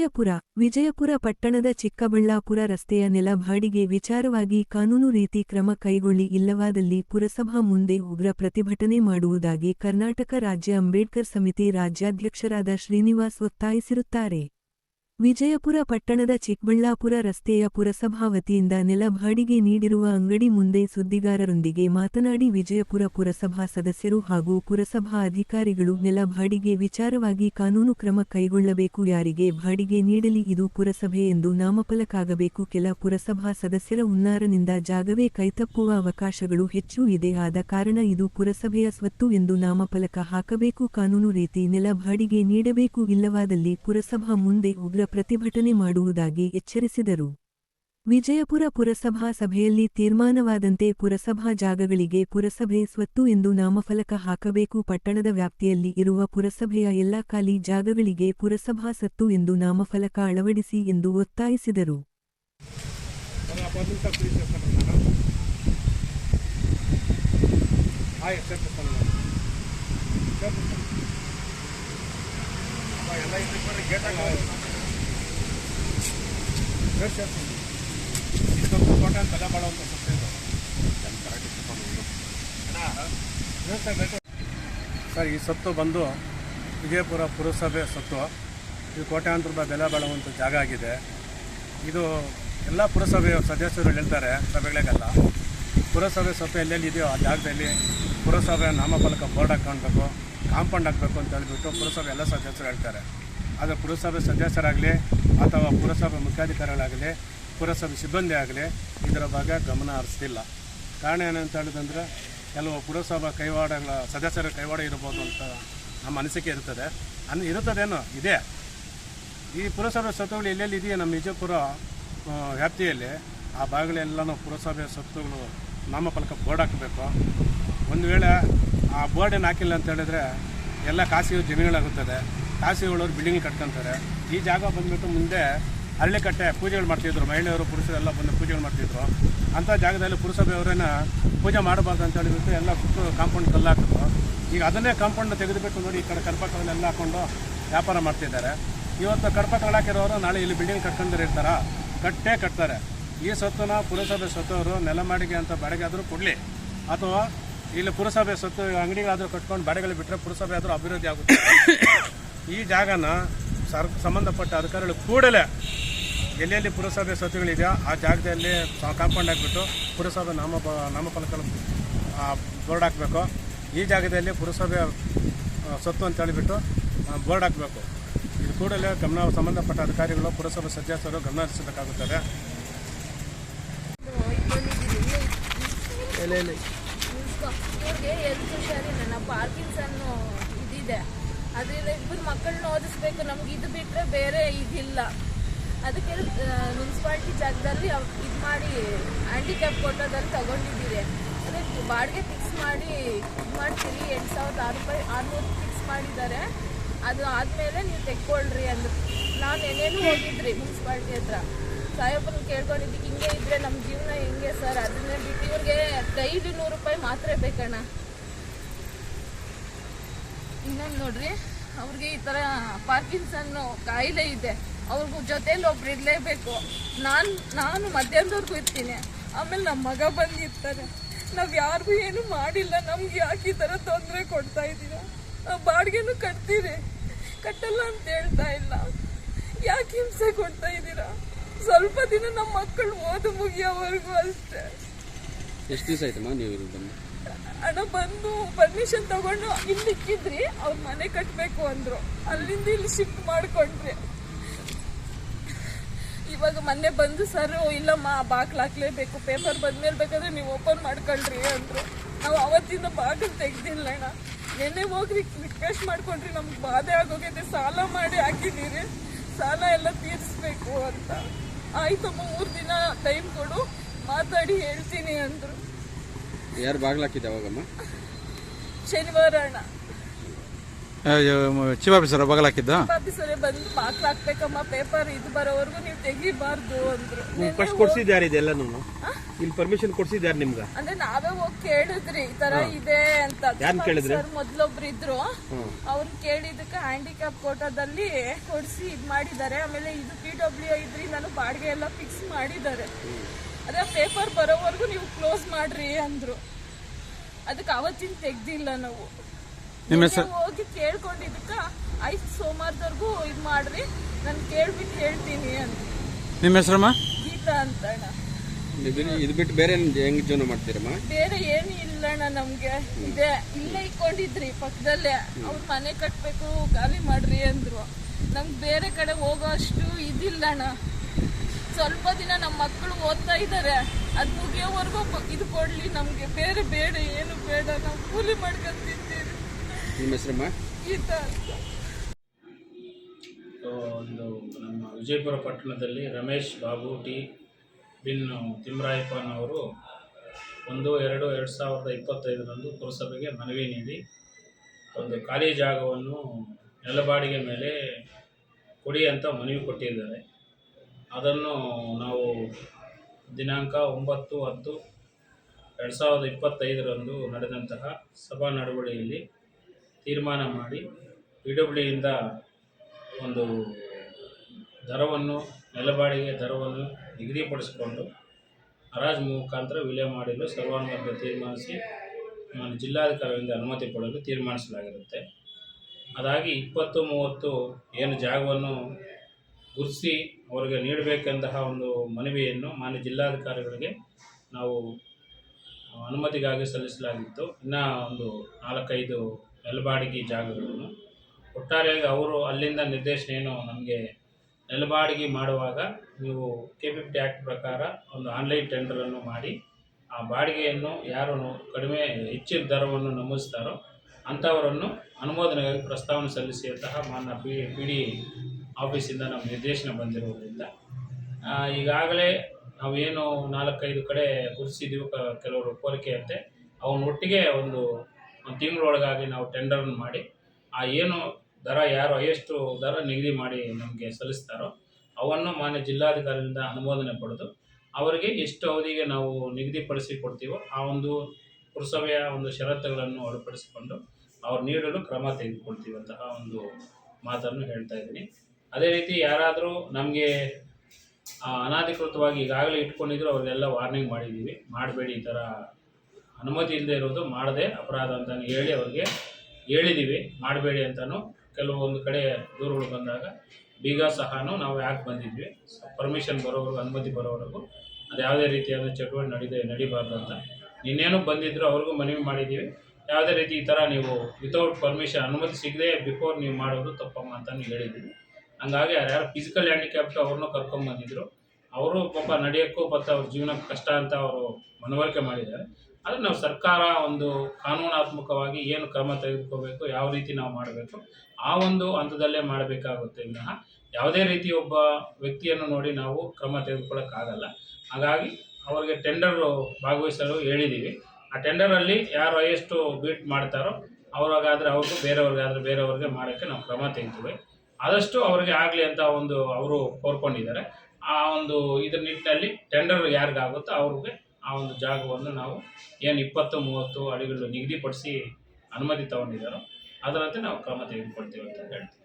ವಿಜಯಪುರ ವಿಜಯಪುರ ಪಟ್ಟಣದ ಚಿಕ್ಕಬಳ್ಳಾಪುರ ರಸ್ತೆಯ ನೆಲ ಬಾಡಿಗೆ ವಿಚಾರವಾಗಿ ಕಾನೂನು ರೀತಿ ಕ್ರಮ ಕೈಗೊಳ್ಳಿ ಇಲ್ಲವಾದಲ್ಲಿ ಪುರಸಭಾ ಮುಂದೆ ಉಗ್ರ ಪ್ರತಿಭಟನೆ ಮಾಡುವುದಾಗಿ ಕರ್ನಾಟಕ ರಾಜ್ಯ ಅಂಬೇಡ್ಕರ್ ಸಮಿತಿ ರಾಜ್ಯಾಧ್ಯಕ್ಷರಾದ ಶ್ರೀನಿವಾಸ್ ಒತ್ತಾಯಿಸಿರುತ್ತಾರೆ. ವಿಜಯಪುರ ಪಟ್ಟಣದ ಚಿಕ್ಕಬಳ್ಳಾಪುರ ರಸ್ತೆಯ ಪುರಸಭಾ ವತಿಯಿಂದ ನೆಲ ಬಾಡಿಗೆ ನೀಡಿರುವ ಅಂಗಡಿ ಮುಂದೆ ಸುದ್ದಿಗಾರರೊಂದಿಗೆ ಮಾತನಾಡಿ ವಿಜಯಪುರ ಪುರಸಭಾ ಸದಸ್ಯರು ಹಾಗೂ ಪುರಸಭಾ ಅಧಿಕಾರಿಗಳು ನೆಲ ಬಾಡಿಗೆ ವಿಚಾರವಾಗಿ ಕಾನೂನು ಕ್ರಮ ಕೈಗೊಳ್ಳಬೇಕು ಯಾರಿಗೆ ಬಾಡಿಗೆ ನೀಡಲಿ ಇದು ಪುರಸಭೆ ಎಂದು ನಾಮಫಲಕಾಗಬೇಕು. ಕೆಲ ಪುರಸಭಾ ಸದಸ್ಯರ ಉನ್ನಾರನಿಂದ ಜಾಗವೇ ಕೈತಪ್ಪುವ ಅವಕಾಶಗಳು ಹೆಚ್ಚು ಇದೆ. ಆದ ಕಾರಣ ಇದು ಪುರಸಭೆಯ ಸ್ವತ್ತು ಎಂದು ನಾಮಫಲಕ ಹಾಕಬೇಕು. ಕಾನೂನು ರೀತಿ ನೆಲ ಬಾಡಿಗೆ ನೀಡಬೇಕು ಇಲ್ಲವಾದಲ್ಲಿ ಪುರಸಭಾ ಮುಂದೆ ಉಗ್ರ ಪ್ರತಿಭಟನೆ ಮಾಡುವುದಾಗಿ ಎಚ್ಚರಿಸಿದರು. ವಿಜಯಪುರ ಪುರಸಭಾ ಸಭೆಯಲ್ಲಿ ತೀರ್ಮಾನವಾದಂತೆ ಪುರಸಭಾ ಜಾಗಗಳಿಗೆ ಪುರಸಭೆ ಸ್ವತ್ತು ಎಂದು ನಾಮಫಲಕ ಹಾಕಬೇಕು. ಪಟ್ಟಣದ ವ್ಯಾಪ್ತಿಯಲ್ಲಿ ಇರುವ ಪುರಸಭೆಯ ಎಲ್ಲ ಖಾಲಿ ಜಾಗಗಳಿಗೆ ಪುರಸಭಾ ಸತ್ತು ಎಂದು ನಾಮಫಲಕ ಅಳವಡಿಸಿ ಎಂದು ಒತ್ತಾಯಿಸಿದರು. ಒಂದು ಸ್ವಲ್ಪ ಕೋಟೆ ಅಂತ ಬೆಲೆ ಬಾಳುವಂಥ ಸಸ್ಯ ಇದು ಸರ್, ಈ ಸತ್ತು ಬಂದು ವಿಜಯಪುರ ಪುರಸಭೆ ಸತ್ತು. ಇದು ಕೋಟ್ಯಾಂತರ ರೂಪಾಯಿ ಬೆಲೆ ಬಾಳುವಂಥ ಜಾಗ ಆಗಿದೆ. ಇದು ಎಲ್ಲ ಪುರಸಭೆಯ ಸದಸ್ಯರು ಹೇಳ್ತಾರೆ, ಸಭೆಗಳಿಗೆಲ್ಲ. ಪುರಸಭೆ ಸತ್ತು ಎಲ್ಲೆಲ್ಲಿ ಇದೆಯೋ ಆ ಜಾಗದಲ್ಲಿ ಪುರಸಭೆ ನಾಮಫಲಕ ಬೋರ್ಡ್ ಹಾಕ್ಕೊಳ್ಬೇಕು, ಕಾಂಪೌಂಡ್ ಹಾಕಬೇಕು ಅಂತ ಹೇಳ್ಬಿಟ್ಟು ಪುರಸಭೆ ಎಲ್ಲ ಸದಸ್ಯರು ಹೇಳ್ತಾರೆ. ಆದರೆ ಪುರಸಭೆ ಸದಸ್ಯರಾಗಲಿ ಅಥವಾ ಪುರಸಭೆ ಮುಖ್ಯಾಧಿಕಾರಿಗಳಾಗಲಿ, ಪುರಸಭೆ ಸಿಬ್ಬಂದಿ ಆಗಲಿ ಇದರ ಬಗ್ಗೆ ಗಮನ ಹರಿಸ್ತಿಲ್ಲ. ಕಾರಣ ಏನಂತ ಹೇಳಿದಂದ್ರೆ ಕೆಲವು ಪುರಸಭಾ ಕೈವಾಡಗಳ ಸದಸ್ಯರ ಕೈವಾಡ ಇರ್ಬೋದು ಅಂತ ನಮ್ಮ ಅನಿಸಿಕೆ ಇರ್ತದೆ. ಅನ್ ಇರುತ್ತದೇನೋ ಇದೆ. ಈ ಪುರಸಭೆ ಸ್ವತ್ತುಗಳು ಎಲ್ಲೆಲ್ಲಿ ಇದೆಯೋ ನಮ್ಮ ವಿಜಯಪುರ ವ್ಯಾಪ್ತಿಯಲ್ಲಿ ಆ ಭಾಗಗಳೆಲ್ಲನೂ ಪುರಸಭೆ ಸ್ವತ್ತುಗಳು ನಾಮಫಲಕ ಬೋರ್ಡ್ ಹಾಕಬೇಕು. ಒಂದು ವೇಳೆ ಆ ಬೋರ್ಡ್ ಏನು ಹಾಕಿಲ್ಲ ಅಂತ ಹೇಳಿದ್ರೆ ಎಲ್ಲ ಖಾಸಗಿ ಜಮೀನುಗಳಾಗುತ್ತದೆ. ಖಾಸಗಿಗಳವ್ರು ಬಿಲ್ಡಿಂಗ್ ಕಟ್ಕೊಂತಾರೆ. ಈ ಜಾಗ ಬಂದ್ಬಿಟ್ಟು ಮುಂದೆ ಹಳ್ಳಿಕಟ್ಟೆ ಪೂಜೆಗಳು ಮಾಡ್ತಿದ್ರು. ಮಹಿಳೆಯರು ಪುರುಷರೆಲ್ಲ ಬಂದು ಪೂಜೆಗಳು ಮಾಡ್ತಿದ್ರು. ಅಂಥ ಜಾಗದಲ್ಲಿ ಪುರಸಭೆಯವರನ್ನ ಪೂಜೆ ಮಾಡಬಾರ್ದು ಅಂತ ಹೇಳಿಬಿಟ್ಟು ಎಲ್ಲ ಸುತ್ತು ಕಾಂಪೌಂಡ್ ಕಲ್ಲು ಹಾಕಿದ್ರು. ಈಗ ಅದನ್ನೇ ಕಾಂಪೌಂಡ್ ತೆಗೆದುಬಿಟ್ಟು ನೋಡಿ ಈ ಕಡೆ ಕರ್ಪಕಗಳನ್ನೆಲ್ಲ ಹಾಕೊಂಡು ವ್ಯಾಪಾರ ಮಾಡ್ತಿದ್ದಾರೆ. ಇವತ್ತು ಹಾಕಿರೋರು ನಾಳೆ ಇಲ್ಲಿ ಬಿಲ್ಡಿಂಗ್ ಕಟ್ಕೊಂಡ್ರೆ ಇರ್ತಾರ ಕಟ್ಟೇ ಕಟ್ತಾರೆ. ಈ ಸತ್ತನ ಪುರಸಭೆ ಸೊತ್ತವರು ನೆಲ ಮಾಡಿಗೆ ಅಂತ ಬಾಡಿಗೆ ಆದರೂ ಕೊಡಲಿ. ಅಥವಾ ಇಲ್ಲಿ ಪುರಸಭೆ ಸೊತ್ತು ಅಂಗಡಿಗಳಾದರೂ ಕಟ್ಕೊಂಡು ಬಾಡಿಗೆಗಳು ಬಿಟ್ಟರೆ ಪುರಸಭೆ ಆದರೂ ಅಭಿವೃದ್ಧಿ ಆಗುತ್ತೆ. ಈ ಜಾಗನ ಸರ್ ಸಂಬಂಧಪಟ್ಟ ಅಧಿಕಾರಿಗಳು ಕೂಡಲೇ ಎಲ್ಲೆಲ್ಲಿ ಪುರಸಭೆ ಸಚಿವಗಳಿದೆಯೋ ಆ ಜಾಗದಲ್ಲಿ ಕಾಂಪೌಂಡ್ ಹಾಕಿಬಿಟ್ಟು ಪುರಸಭೆ ನಾಮ ನಾಮಫಲಕ ಬೋರ್ಡ್ ಹಾಕಬೇಕು. ಈ ಜಾಗದಲ್ಲಿ ಪುರಸಭೆ ಸತ್ತು ಸ್ವತ್ತು ಅಂತ ಹೇಳಿಬಿಟ್ಟು ಬೋರ್ಡ್ ಹಾಕಬೇಕು. ಇದು ಕೂಡಲೇ ಗಮನ ಸಂಬಂಧಪಟ್ಟ ಅಧಿಕಾರಿಗಳು ಪುರಸಭೆ ಸದಸ್ಯರು ಗಮನ ಹರಿಸಬೇಕಾಗುತ್ತದೆ. ಇವ್ರಿಗೆ ಹುಷಾರಿ ನನ್ನ ಇದಿದೆ. ಅದರಿಂದ ಇಬ್ಬರು ಮಕ್ಕಳನ್ನ ಓದಿಸ್ಬೇಕು, ನಮ್ಗೆ ಇದು ಬಿಟ್ರೆ ಬೇರೆ ಇದಿಲ್ಲ. ಅದಕ್ಕೆ ಮುನ್ಸಿಪಾಲ್ಟಿ ಜಾಗದಲ್ಲಿ ಇದು ಮಾಡಿ ಹ್ಯಾಂಡಿಕ್ಯಾಪ್ ಕೊಟ್ಟೋದಲ್ಲಿ ತಗೊಂಡಿದ್ದೀರಿ. ಅದಕ್ಕೆ ಬಾಡಿಗೆ ಫಿಕ್ಸ್ ಮಾಡಿ, ಇದು ಮಾಡ್ತೀರಿ, ಎಂಟು ಸಾವಿರದ ಆರು ರೂಪಾಯಿ ಆರುನೂರು ಫಿಕ್ಸ್ ಮಾಡಿದ್ದಾರೆ. ಅದು ಆದಮೇಲೆ ನೀವು ತೆಕ್ಕೊಳ್ರಿ ಅಂದ್ರೆ. ನಾನು ಏನೇನು ಹೋಗಿದ್ರಿ ಮುನ್ಸಿಪಾಲ್ಟಿ ಹತ್ರ. ಸಾಹೇಬ್ರನ್ನ ಕೇಳ್ಕೊಂಡಿದ್ದಕ್ಕೆ ಹಿಂಗೆ ಇದ್ರೆ ನಮ್ಮ ಜೀವನ ಹಿಂಗೆ ಸರ್? ಅದನ್ನೇ ಬಿಟ್ಟು ಇವ್ರಿಗೆ ಐದು ನೂರು ರೂಪಾಯಿ ಮಾತ್ರ ಬೇಕಣ್ಣ. ಇನ್ನೊಂದು ನೋಡ್ರಿ, ಅವ್ರಿಗೆ ಈ ಥರ ಪಾರ್ಕಿನ್ಸನ್ ಕಾಯಿಲೆ ಇದೆ. ಅವ್ರಿಗೂ ಜೊತೇಲಿ ಒಬ್ರು ಇರಲೇಬೇಕು. ನಾನು ನಾನು ಮಧ್ಯಾಹ್ನದವರೆಗೂ ಇರ್ತೀನಿ. ಆಮೇಲೆ ನಮ್ಮ ಮಗ ಬಂದಿರ್ತಾರೆ. ನಾವು ಯಾರಿಗೂ ಏನು ಮಾಡಿಲ್ಲ. ನಮ್ಗೆ ಯಾಕೆ ಈ ಥರ ತೊಂದರೆ ಕೊಡ್ತಾ ಇದ್ದೀರಾ ಬಾಡಿಗೆನು ಕಟ್ತೀರಿ ಕಟ್ಟಲ್ಲ ಅಂತ ಹೇಳ್ತಾ ಇಲ್ಲ. ಯಾಕೆ ಹಿಂಸೆ ಕೊಡ್ತಾ ಇದ್ದೀರಾ ಸ್ವಲ್ಪ ದಿನ ನಮ್ಮ ಮಕ್ಕಳು ಓದು ಮುಗಿಯೋವರೆಗೂ ಅಷ್ಟೇ. ಎಷ್ಟು ದಿವಸ ಆಯ್ತಮ್ಮ ನೀವು ಹಣ ಬಂದು ಪರ್ಮಿಷನ್ ತಗೊಂಡು ಇಲ್ಲಿಕ್ಕಿದ್ರಿ, ಅವ್ರ ಮನೆ ಕಟ್ಟಬೇಕು ಅಂದ್ರು. ಅಲ್ಲಿಂದ ಇಲ್ಲಿ ಶಿಫ್ಟ್ ಮಾಡ್ಕೊಂಡ್ರಿ. ಇವಾಗ ಮೊನ್ನೆ ಬಂದು, ಸರ್ ಇಲ್ಲಮ್ಮ, ಬಾಗಿಲು ಹಾಕ್ಲೇಬೇಕು ಪೇಪರ್ ಬಂದ್ಮೇಲೆ ಬೇಕಾದ್ರೆ ನೀವು ಓಪನ್ ಮಾಡ್ಕೊಳ್ರಿ ಅಂದ್ರು. ನಾವು ಅವತ್ತಿಂದ ಬಾಗಿಲು ತೆಗ್ದಿಲ್ಲ ಅಣ್ಣ. ನೆನ್ನೆ ಹೋಗಿ ರಿಕ್ವೆಸ್ಟ್ ಮಾಡ್ಕೊಂಡ್ರಿ, ನಮ್ಗೆ ಬಾಧೆ ಆಗೋಗೈತೆ, ಸಾಲ ಮಾಡಿ ಹಾಕಿದ್ದೀರಿ, ಸಾಲ ಎಲ್ಲ ತೀರಿಸ್ಬೇಕು ಅಂತ. ಆಯ್ತಮ್ಮ ಮೂರು ದಿನ ಟೈಮ್ ಕೊಡು, ಮಾತಾಡಿ ಹೇಳ್ತೀನಿ, ಅಂದ್ರು. ಯಾರು ಬಾಗ್ಲಾಕಿದ್ದೆ ಅವಾಗಮ್ಮ? ಶನಿವಾರ ಅಣ್ಣ. ಚೀಫ್ ಆಫೀಸರ್ ಬಗಲ್ ಹಾಕಿದ್ದ? ಆಫೀಸರೇ ಬಂದು ಬಾಕ್ಲ ಹಾಕ್ಬೇಕಮ್ಮ ಪೇಪರ್ ಇದು ಬರೋವರೆಗೂ ನೀವು ತೆಗಿಬಾರ್ದು ಅಂದ್ರು. ಫಸ್ಟ್ ಕೊಡ್ಸಿದ್ದು ಇದೆಲ್ಲ ನಾನು ಇಲ್ಲಿ ಪರ್ಮಿಷನ್ ಕೊಡ್ಸಿದ್ಯಾರ್ ನಿಮ್ಗೆ? ಅಂದ್ರೆ ನಾವೇ ಹೋಗಿ ಕೇಳಿದ್ರಿ ಈ ತರ ಇದೆ ಅಂತ. ಯಾರ್ನ್ ಕೇಳಿದ್ರಿ? ಸರ್ ಮೊದ್ಲೊಬ್ರು ಇದ್ರು ಅವ್ರು ಕೇಳಿದಕ್ಕೆ ಹ್ಯಾಂಡಿಕ್ಯಾಪ್ ಕೋಟಾದಲ್ಲಿ ಕೊಡ್ಸಿ ಇದ್ ಮಾಡಿದ್ದಾರೆ. ಆಮೇಲೆ ಇದು ಪಿ ಡಬ್ಲ್ಯೂ ಇದ್ರಿ ನಾನು ಬಾಡಿಗೆ ಎಲ್ಲ ಫಿಕ್ಸ್ ಮಾಡಿದ್ದಾರೆ. ಅದೇ ಪೇಪರ್ ಬರೋವರೆಗೂ ನೀವು ಕ್ಲೋಸ್ ಮಾಡ್ರಿ ಅಂದ್ರು. ಅದಕ್ಕೆ ಅವತ್ತಿನ ತೆಗ್ದಿಲ್ಲ ನಾವು. ಹೋಗಿ ಕೇಳ್ಕೊಂಡಿದ್ದಕ್ಕ ಐದು ಸೋಮವಾರದವರೆಗೂ ಇದ್ ಮಾಡ್ರಿ ನಾನು ಕೇಳ್ಬಿಟ್ಟು ಹೇಳ್ತೀನಿ ಅಂತ ನಿಮ್ಮ ಹೆಸರಮ್ಮ? ಗೀತಾ ಅಂತಣ್ಣ. ಇದು- ಇದು ಬಿಟ್ಟು ಬೇರೆ ಏನ್ ಹೆಂಗ್ ಜೀವನ ಮಾಡ್ತೀರಮ್ಮ? ಬೇರೆ ಏನು ಇಲ್ಲಣ್ಣ ನಮ್ಗೆ. ಇದೆ ಇಲ್ಲೇ ಇಕ್ಕೊಂಡಿದ್ರಿ ಪಕ್ಕದಲ್ಲೇ. ಅವ್ರ ಮನೆ ಕಟ್ಬೇಕು ಖಾಲಿ ಮಾಡ್ರಿ ಅಂದ್ರು. ನಮ್ಗೆ ಬೇರೆ ಕಡೆ ಹೋಗೋ ಅಷ್ಟು ಇದಿಲ್ಲಣ್ಣ. ಸ್ವಲ್ಪ ದಿನ ನಮ್ಮ ಮಕ್ಕಳು ಓದ್ತಾ ಇದ್ದಾರೆ ಅದು ಮುಗಿಯೋವರೆಗೂ ಇದು ಕೊಡ್ಲಿ ನಮ್ಗೆ. ಬೇರೆ ಬೇಡ ಏನು ಬೇಡ ನಾವು ಕೂಲಿ ಮಾಡ್ಕೊಂಡು ತಿಂತೀವಿ. ನಿಮ್ಮ ಹೆಸರಮ್ಮ ಈ ತರ ಸೊ, ಒಂದು ನಮ್ಮ ವಿಜಯಪುರ ಪಟ್ಟಣದಲ್ಲಿ ರಮೇಶ್ ಬಾಬು ಟಿ ಬಿನ್ ತಿಮ್ಮರಾಯಪ್ಪನವರು ಒಂದು ಎರಡು ಎರಡು ಸಾವಿರದ ಇಪ್ಪತ್ತೈದರಂದು ಪುರಸಭೆಗೆ ಮನವಿ ನೀಡಿ ಒಂದು ಖಾಲಿ ಜಾಗವನ್ನು ನೆಲಬಾಡಿಗೆ ಮೇಲೆ ಕೊಡಿ ಅಂತ ಮನವಿ ಕೊಟ್ಟಿದ್ದಾರೆ. ಅದನ್ನು ನಾವು ದಿನಾಂಕ ಒಂಬತ್ತು ಹತ್ತು ಎರಡು ಸಾವಿರದ ಇಪ್ಪತ್ತೈದರಂದು ನಡೆದಂತಹ ಸಭಾ ನಡವಳಿಯಲ್ಲಿ ತೀರ್ಮಾನ ಮಾಡಿ ಪಿ ಡಬ್ಲ್ಯೂಯಿಂದ ಒಂದು ದರವನ್ನು, ನೆಲಬಾಡಿಗೆ ದರವನ್ನು ನಿಗದಿಪಡಿಸಿಕೊಂಡು ಹರಾಜ್ ಮುಖಾಂತರ ವಿಲೇ ಮಾಡಲು, ಸರ್ವಾನುಮತ ತೀರ್ಮಾನಿಸಿ ನಾನು ಜಿಲ್ಲಾಧಿಕಾರಿಗಳಿಂದ ಅನುಮತಿ ಪಡೆಯಲು ತೀರ್ಮಾನಿಸಲಾಗಿರುತ್ತೆ. ಅದಾಗಿ ಇಪ್ಪತ್ತು ಮೂವತ್ತು ಏನು ಜಾಗವನ್ನು ಗುರುತಿಸಿ ಅವರಿಗೆ ನೀಡಬೇಕೆಂತಹ ಒಂದು ಮನವಿಯನ್ನು ಮಾನ್ಯ ಜಿಲ್ಲಾಧಿಕಾರಿಗಳಿಗೆ ನಾವು ಅನುಮತಿಗಾಗಿ ಸಲ್ಲಿಸಲಾಗಿತ್ತು. ಇನ್ನು ಒಂದು ನಾಲ್ಕೈದು ನೆಲಬಾಡಿಗೆ ಜಾಗಗಳನ್ನು. ಒಟ್ಟಾರೆಯಾಗಿ ಅವರು ಅಲ್ಲಿಂದ ನಿರ್ದೇಶನ ಏನು ನಮಗೆ ನೆಲಬಾಡಿಗೆ ಮಾಡುವಾಗ ನೀವು ಕೆ ಫಿಫ್ಟಿ ಆ್ಯಕ್ಟ್ ಪ್ರಕಾರ ಒಂದು ಆನ್ಲೈನ್ ಟೆಂಡರನ್ನು ಮಾಡಿ, ಆ ಬಾಡಿಗೆಯನ್ನು ಯಾರು ಕಡಿಮೆ ಹೆಚ್ಚಿನ ದರವನ್ನು ನಮೂದಿಸ್ತಾರೋ ಅಂಥವರನ್ನು ಅನುಮೋದನೆಗಾಗಿ ಪ್ರಸ್ತಾವನೆ ಸಲ್ಲಿಸಿದಂತಹ ಮಾನ್ಯ ಪಿ ಪಿ ಡಿ ಆಫೀಸಿಂದ ನಮ್ಮ ನಿರ್ದೇಶನ ಬಂದಿರುವುದರಿಂದ ಆ, ಈಗಾಗಲೇ ನಾವೇನು ನಾಲ್ಕೈದು ಕಡೆ ಗುರುತಿಸಿದ್ದೀವಿ ಕೆಲವರು ಕೋರಿಕೆಯಂತೆ ಅವನ ಒಟ್ಟಿಗೆ ಒಂದು ಒಂದು ತಿಂಗಳೊಳಗಾಗಿ ನಾವು ಟೆಂಡರನ್ನು ಮಾಡಿ ಆ ಏನು ದರ ಯಾರು ಎಷ್ಟು ದರ ನಿಗದಿ ಮಾಡಿ ನಮಗೆ ಸಲ್ಲಿಸ್ತಾರೋ ಅವನ್ನು ಮಾನ್ಯ ಜಿಲ್ಲಾಧಿಕಾರಿಯಿಂದ ಅನುಮೋದನೆ ಪಡೆದು ಅವರಿಗೆ ಎಷ್ಟು ಅವಧಿಗೆ ನಾವು ನಿಗದಿಪಡಿಸಿ ಕೊಡ್ತೀವೋ ಆ ಒಂದು ಪುರಸಭೆಯ ಒಂದು ಷರತ್ತುಗಳನ್ನು ಹೊರಪಡಿಸಿಕೊಂಡು ಅವ್ರು ನೀಡಲು ಕ್ರಮ ತೆಗೆದುಕೊಳ್ತೀವಂತಹ ಒಂದು ಮಾತನ್ನು ಹೇಳ್ತಾ ಇದ್ದೀನಿ. ಅದೇ ರೀತಿ ಯಾರಾದರೂ ನಮಗೆ ಅನಾಧಿಕೃತವಾಗಿ ಈಗಾಗಲೇ ಇಟ್ಕೊಂಡಿದ್ರು ಅವ್ರಿಗೆಲ್ಲ ವಾರ್ನಿಂಗ್ ಮಾಡಿದ್ದೀವಿ ಮಾಡಬೇಡಿ ಈ ಥರ ಅನುಮತಿ ಇಲ್ಲದೆ ಇರೋದು ಮಾಡದೆ ಅಪರಾಧ ಅಂತಲೇ ಹೇಳಿ ಅವ್ರಿಗೆ ಹೇಳಿದ್ದೀವಿ ಮಾಡಬೇಡಿ ಅಂತಲೂ ಕೆಲವೊಂದು ಕಡೆ ದೂರುಗಳು ಬಂದಾಗ ಬೀಗ ಸಹನೂ ನಾವು ಯಾಕೆ ಬಂದಿದ್ವಿ? ಪರ್ಮಿಷನ್ ಬರೋವರೆಗೂ, ಅನುಮತಿ ಬರೋವರೆಗೂ ಅದು ಯಾವುದೇ ರೀತಿಯಾದ ಚಟುವಟಿಕೆ ನಡೀದೆ, ನಡಿಬಾರ್ದು ಅಂತ. ಇನ್ನೇನು ಬಂದಿದ್ರು, ಅವ್ರಿಗೂ ಮನವಿ ಮಾಡಿದ್ದೀವಿ ಯಾವುದೇ ರೀತಿ ಈ ಥರ ನೀವು ವಿತೌಟ್ ಪರ್ಮಿಷನ್ ಅನುಮತಿ ಸಿಗದೆ ಬಿಫೋರ್ ನೀವು ಮಾಡೋದು ತಪ್ಪಮ್ಮ ಅಂತಲೂ ಹೇಳಿದ್ದೀವಿ ಹಂಗಾಗಿ ಯಾರ್ಯಾರು ಫಿಸಿಕಲ್ ಹ್ಯಾಂಡಿಕ್ಯಾಪ್ಟ್ ಅವ್ರನ್ನೂ ಕರ್ಕೊಂಬಂದಿದ್ರು ಅವರು ಪಾಪ ನಡೆಯೋಕ್ಕೂ ಮತ್ತು ಅವ್ರ ಜೀವನಕ್ಕೆ ಕಷ್ಟ ಅಂತ ಅವರು ಮನವರಿಕೆ ಮಾಡಿದ್ದಾರೆ. ಆದರೆ ನಾವು ಸರ್ಕಾರ ಒಂದು ಕಾನೂನಾತ್ಮಕವಾಗಿ ಏನು ಕ್ರಮ ತೆಗೆದುಕೋಬೇಕು, ಯಾವ ರೀತಿ ನಾವು ಮಾಡಬೇಕು, ಆ ಒಂದು ಹಂತದಲ್ಲೇ ಮಾಡಬೇಕಾಗುತ್ತೆ ವಿನಃ ಯಾವುದೇ ರೀತಿ ಒಬ್ಬ ವ್ಯಕ್ತಿಯನ್ನು ನೋಡಿ ನಾವು ಕ್ರಮ ತೆಗೆದುಕೊಳ್ಳೋಕ್ಕಾಗಲ್ಲ. ಹಾಗಾಗಿ ಅವರಿಗೆ ಟೆಂಡರ್ ಭಾಗವಹಿಸಲು ಹೇಳಿದ್ದೀವಿ ಆ ಟೆಂಡರಲ್ಲಿ ಯಾರು ಹೈಯೆಸ್ಟು ಬೀಟ್ ಮಾಡ್ತಾರೋ, ಅವ್ರಿಗಾದ್ರೆ ಅವ್ರಿಗೂ, ಬೇರೆಯವ್ರಿಗಾದ್ರೆ ಬೇರೆಯವ್ರಿಗೆ ಮಾಡೋಕ್ಕೆ ನಾವು ಕ್ರಮ ತೆಗಿತೀವಿ ಆದಷ್ಟು ಅವರಿಗೆ ಆಗಲಿ ಅಂತ ಒಂದು ಅವರು ಕೋರ್ಕೊಂಡಿದ್ದಾರೆ. ಆ ಒಂದು ಇದ್ರ ನಿಟ್ಟಿನಲ್ಲಿ ಟೆಂಡರ್ ಯಾರಿಗಾಗುತ್ತೋ ಅವ್ರಿಗೆ ಆ ಒಂದು ಜಾಗವನ್ನು ನಾವು ಏನು ಇಪ್ಪತ್ತು, ಮೂವತ್ತು ಅಡಿಗಳು ನಿಗದಿಪಡಿಸಿ ಅನುಮತಿ ತಗೊಂಡಿದ್ದಾರೋ ಅದರಂತೆ ನಾವು ಕ್ರಮ ತೆಗೆದುಕೊಳ್ತೀವಿ ಅಂತ ಹೇಳ್ತೀವಿ.